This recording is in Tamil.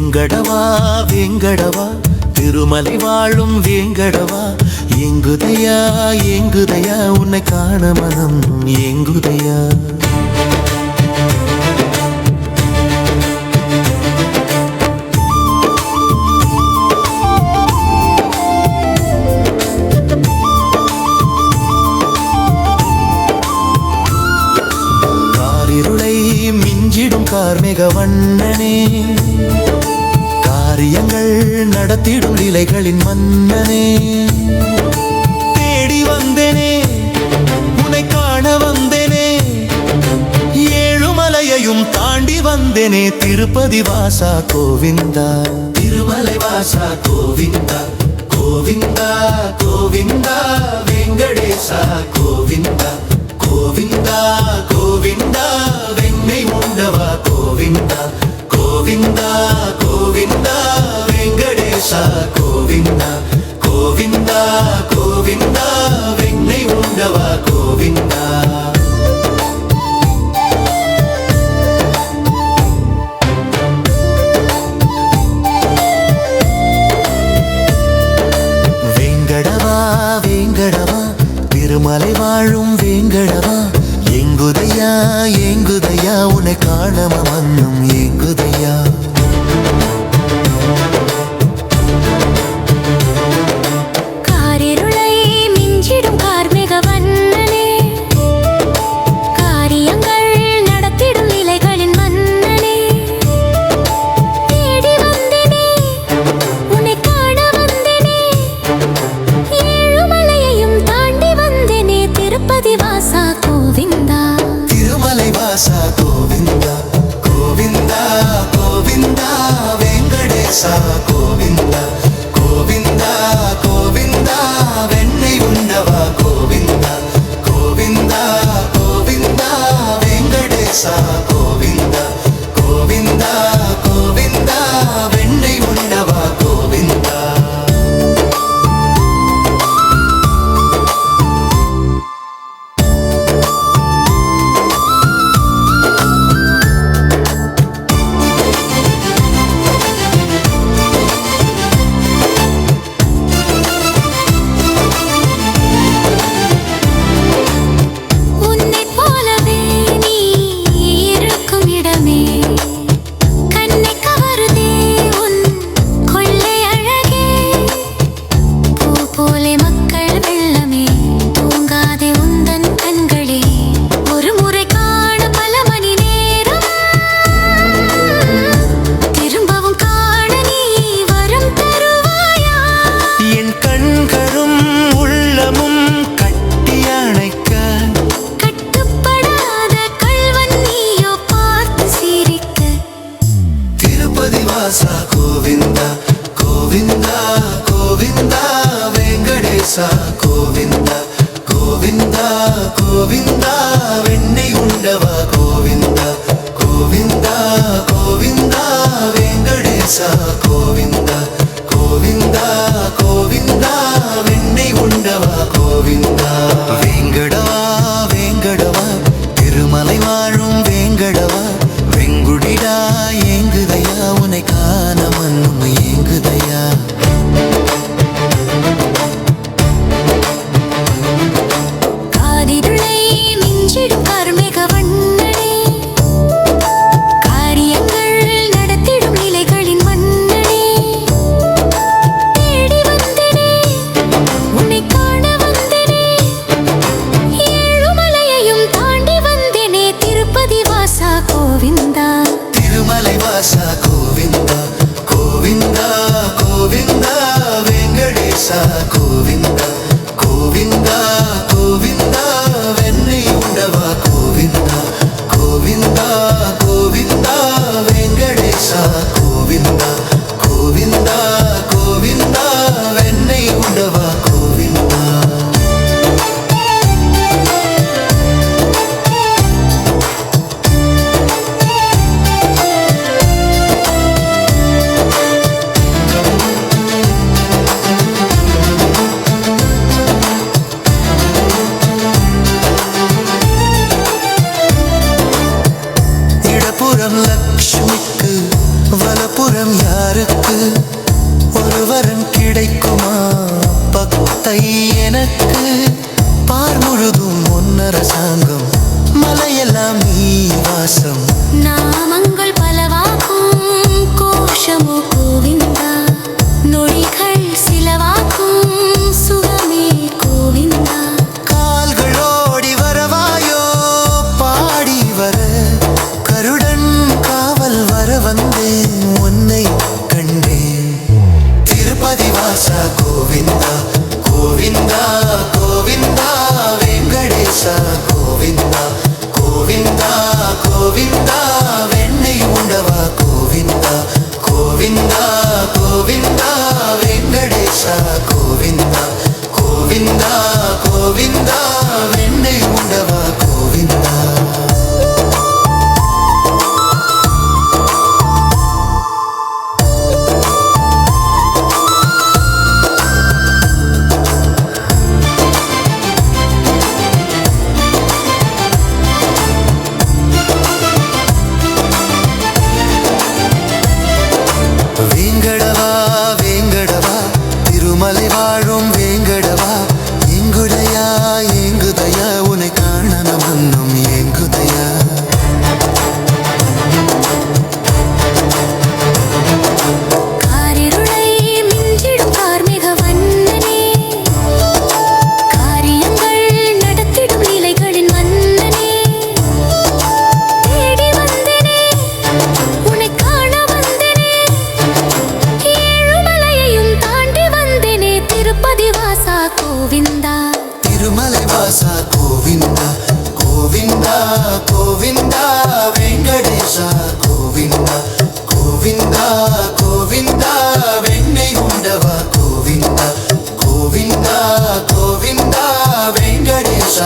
வெங்கடவா வெங்கடவா திருமலை வாழும் வேங்கடவா எங்குதையா எங்குதையா உன்னை காண மனம் எங்குதையா மிஞ்சிடும் கார்மிக வண்ணனே காரியங்கள் நடத்திடும் லீலைகளின் மன்னனே. தேடி வந்தேனே உன்னை காண வந்தேனே. ஏழுமலையையும் தாண்டி வந்தேனே திருப்பதி வாசா கோவிந்தா. திருமலை வாசா கோவிந்தா கோவிந்தா கோவிந்தா வெங்கடேசா கோவிந்தா. கோவிந்தா கோவிந்தா வெண்ணை உண்டவா கோவிந்தா. கோவிந்தா வெங்கடேஷ கோவிந்தா கோவிந்தா கோவிந்தா வெண்ணை உண்டவா கோவிந்தா வேங்கடவா வேங்கடவா திருமலை வாழும் வேங்கடவா எங்குதையா எங்குதையா உன்னை காணவ மன்னும் எங்குதையா கோவிந்தா கோவிந்தா கோவிந்தா வெண்ணை உண்டவா கோவிந்தா? இடப்புறம் லக்ஷ்மிக்கு வலப்புறம் யாருக்கு ஒருவரன் கிடைக்குமா? பக்தை எனக்கு பார் முழுதும் ஒன்னரசாங்கம் மலையெல்லாம் நீ வாசம். நாமங்கள் பலவாக்கும் கோஷமோ கோவிந்தா. நொடிகள் சிலவாக்கும் சுகமே கோவிந்தா. கால்களோடி வரவாயோ பாடி வர. கருடன் காவல் வர வந்தே. గోవింద వెంకటేశ గోవింద గోవింద గోవింద వెన్నై ఉండవ గోవింద గోవింద గోవింద వెంకటేశ